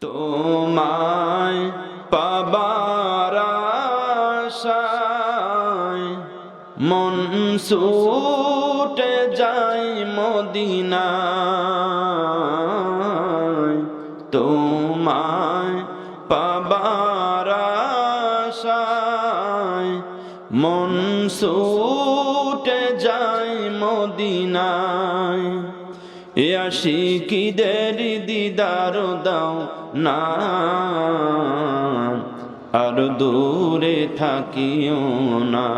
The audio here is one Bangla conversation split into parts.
তোমায় পাবার আশায় মন ছুটে যাই মদিনায়। তোমায় পাবার আশায় মন ছুটে যাই মদিনায়। এ আশিকিদের দিদার দাও না। আর দূরে থাকিও না।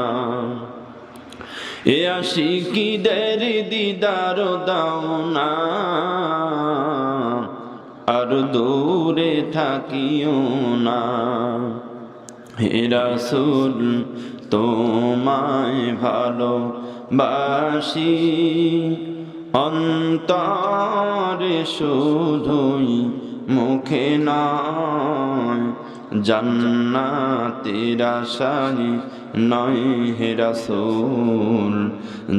এ আশিকিদের দিদার দাও না। আর দূরে থাকিও না। হে রাসূল, তোমায় ভালো বাসি অন্তরে শুধুই মুখে নয় জান্নাতের আশায় নয় হে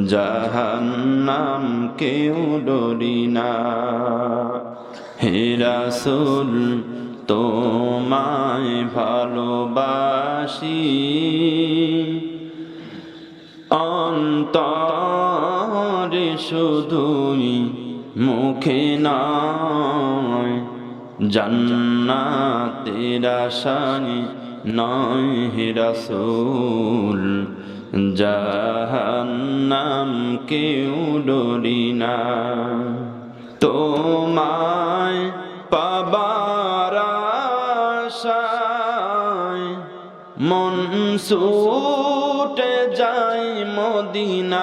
জাহান্নাম কেউ ডরি না। হে তোমায় ভালোবাসি। অন্তরে শুধুই মুখে নয়। জান্নাতের আশায় নয় হে রাসূল জাহান্নাম কেউ ডরি না। তোমায় পাবার আশায় মন ছুটে যাই মদিনায়,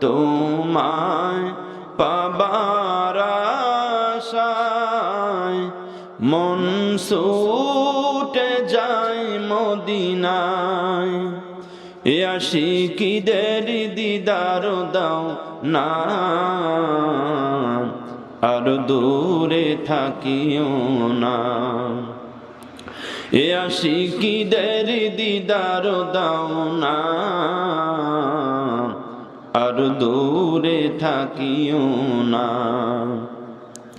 তোমায় পাবার আশায়। মন ছুটে যাই মদিনায়, এ আশিকিদের দিদার দাও না। আর দূরে থাকিও না। এ আশিকিদের দিদার দাও না। আর দূরে থাকিও না।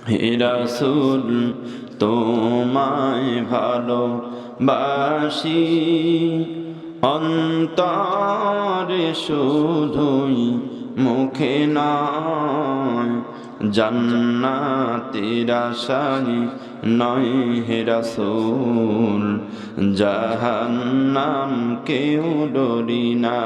হে রাসূল, তোমায় ভালো বাসি অন্তরে শুধুই মুখে নয় জান্নাতের আশায় নয় হে রাসূল জাহান্নাম কেউ ডরি না।